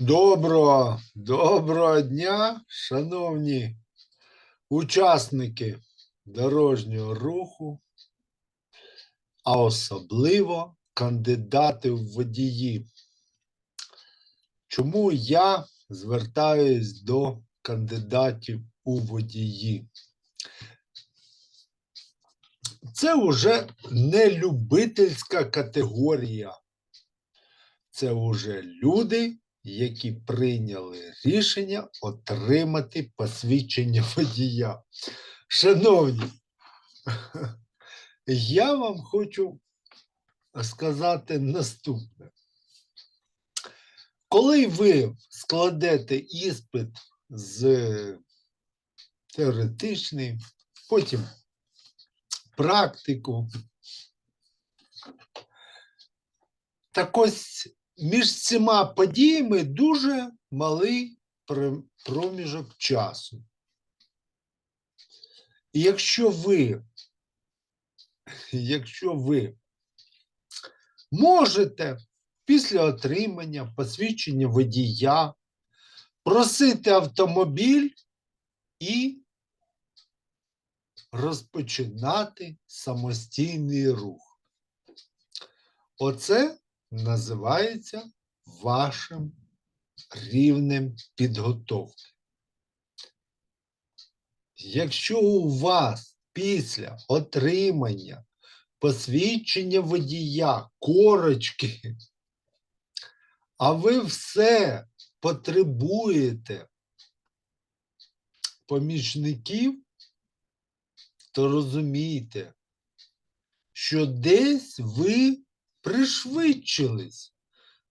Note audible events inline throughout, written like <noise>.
Доброго, доброго дня, шановні учасники дорожнього руху, а особливо кандидати в водії. Чому я звертаюсь до кандидатів у водії? Це вже не любительська категорія. Це вже люди, які прийняли рішення отримати посвідчення водія. Шановні, я вам хочу сказати наступне. Коли ви складете іспит з теоретичний, потім практику, так ось між цими подіями дуже малий проміжок часу. І якщо ви, якщо ви можете після отримання посвідчення водія просити автомобіль і розпочинати самостійний рух. Оце називається вашим рівнем підготовки. Якщо у вас після отримання посвідчення водія корочки, а ви все потребуєте помічників, то розумійте, що десь ви пришвидшились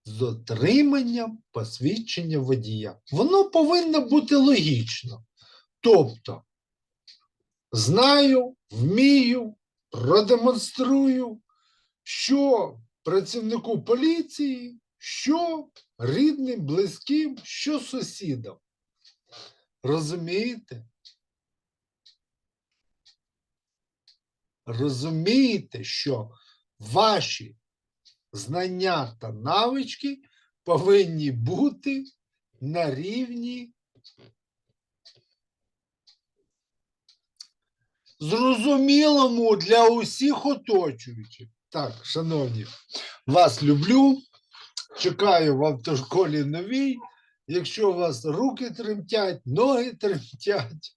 з отриманням посвідчення водія. Воно повинно бути логічно. Тобто, знаю, вмію, продемонструю, що працівнику поліції, що рідним, близьким, що сусідам. Розумієте? Розумієте, що ваші знання та навички повинні бути на рівні зрозумілому для усіх оточуючих. Так, шановні, вас люблю. Чекаю в автошколі новій. Якщо у вас руки тремтять, ноги тремтять,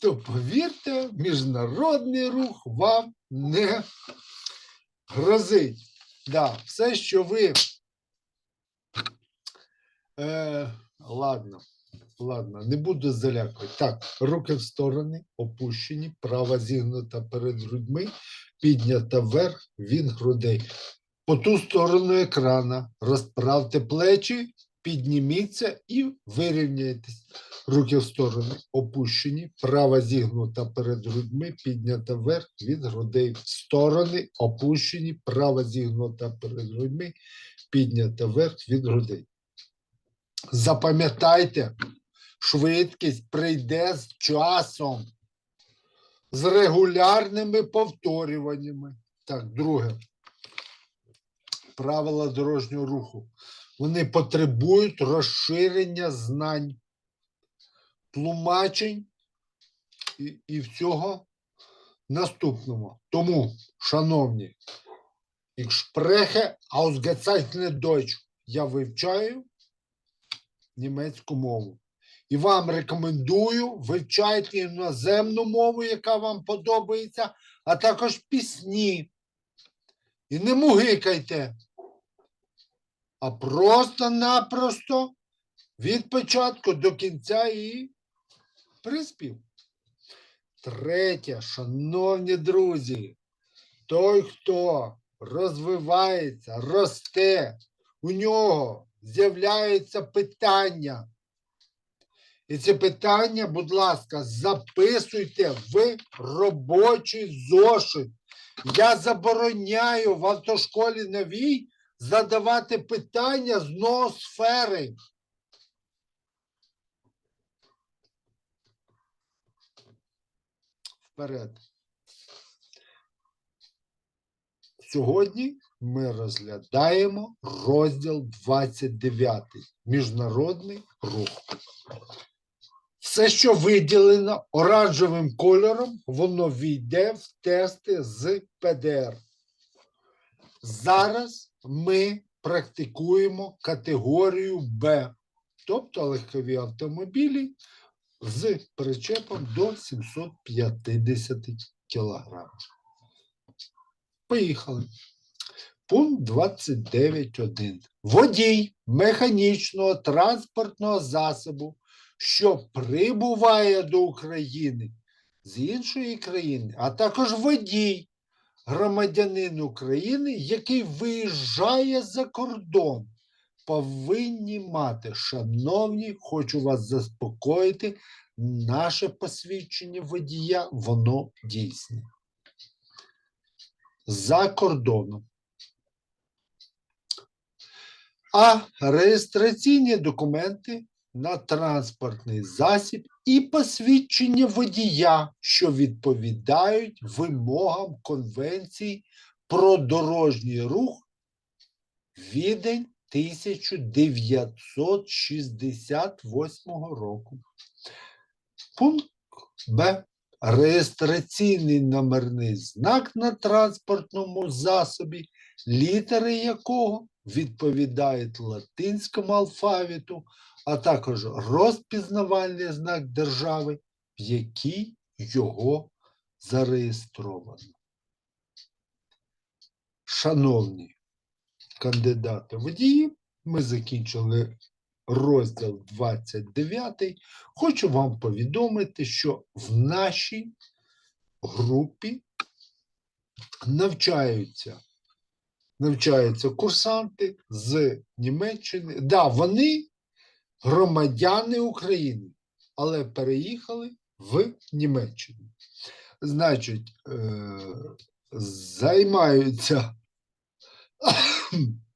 то повірте, міжнародний рух вам не грозить. Да, все, що ви. Е, ладно, ладно, не буду залякувати. Так, руки в сторони, опущені, права зігнута перед грудьми, піднята вверх від грудей. По ту сторону екрана розправте плечі, підніміться і вирівняйтесь. Руки в сторони опущені, права зігнута перед грудьми, піднята вверх від грудей. В сторони опущені, права зігнута перед грудьми, піднята вверх від грудей. Запам'ятайте, швидкість прийде з часом, з регулярними повторюваннями. Так, друге. Правила дорожнього руху. Вони потребують розширення знань, тлумачень і, і всього наступного. Тому, шановні, ich spreche ausgezeichnet Deutsch. Я вивчаю німецьку мову. І вам рекомендую вивчайте іноземну мову, яка вам подобається, а також пісні. І не мугикайте, а просто-напросто від початку до кінця і приспів. Третє, шановні друзі, той, хто розвивається, росте, у нього з'являються питання. І ці питання, будь ласка, записуйте в робочий зошит. Я забороняю в автошколі новій задавати питання з ноосфери. Вперед. Сьогодні ми розглядаємо розділ 29 Міжнародний рух. Все, що виділено оранжевим кольором, воно війде в тести з ПДР. Зараз ми практикуємо категорію Б, тобто легкові автомобілі з причепом до 750 кг. Поїхали. Пункт 29.1. Водій механічного транспортного засобу, що прибуває до України з іншої країни, а також водій, громадянин України, який виїжджає за кордон, повинні мати, шановні, хочу вас заспокоїти, наше посвідчення водія, воно дійсне. За кордоном. А реєстраційні документи на транспортний засіб і посвідчення водія, що відповідають вимогам Конвенції про дорожній рух відень 1968 року. Пункт Б. Реєстраційний номерний знак на транспортному засобі, літери якого відповідають латинському алфавіту, а також розпізнавальний знак держави, в якій його зареєстровано. Шановні кандидати водії, ми закінчили розділ 29. Хочу вам повідомити, що в нашій групі навчаються навчаються курсанти з Німеччини. Да, вони громадяни України, але переїхали в Німеччину. Значить, е, займаються <coughs>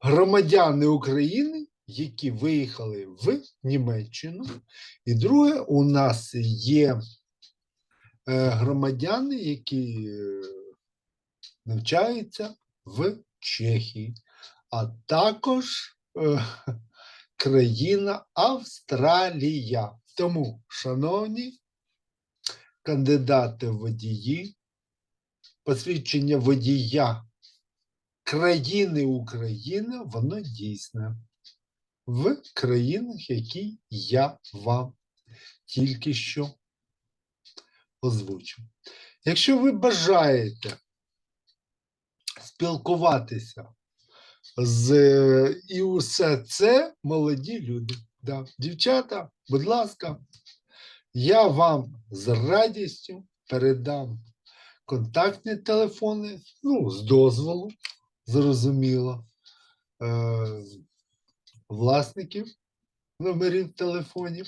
громадяни України, які виїхали в Німеччину. І друге, у нас є е, громадяни, які е, навчаються в Чехії, а також е, <laughs> країна Австралія. Тому, шановні кандидати в водії, посвідчення водія країни Україна, воно дійсне в країнах, які я вам тільки що озвучив. Якщо ви бажаєте спілкуватися з і усе це молоді люди. Да. Дівчата, будь ласка, я вам з радістю передам контактні телефони, ну, з дозволу, зрозуміло, е, власників номерів телефонів,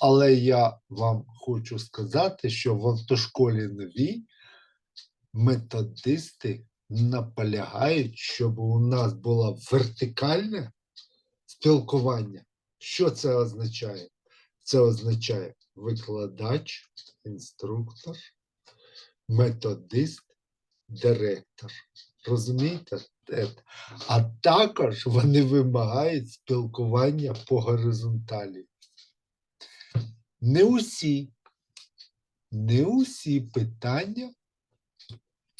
але я вам хочу сказати, що в автошколі новій методисти наполягають, щоб у нас було вертикальне спілкування. Що це означає? Це означає викладач, інструктор, методист, директор. Розумієте? Е, А також вони вимагають спілкування по горизонталі. Не усі, не усі питання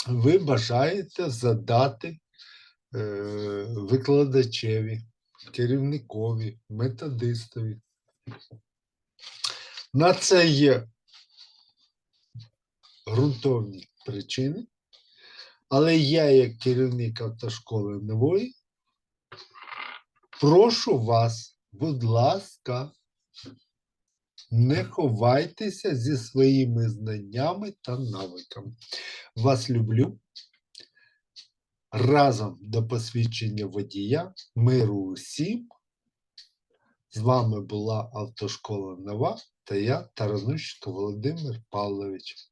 ви бажаєте задати е, викладачеві, керівникові, методистові. На це є ґрунтовні причини, але я, як керівник автошколи нової, прошу вас, будь ласка, не ховайтеся зі своїми знаннями та навиками. Вас люблю. Разом до посвідчення водія, миру усім. З вами була автошкола Нова та я, Таранущенко Володимир Павлович.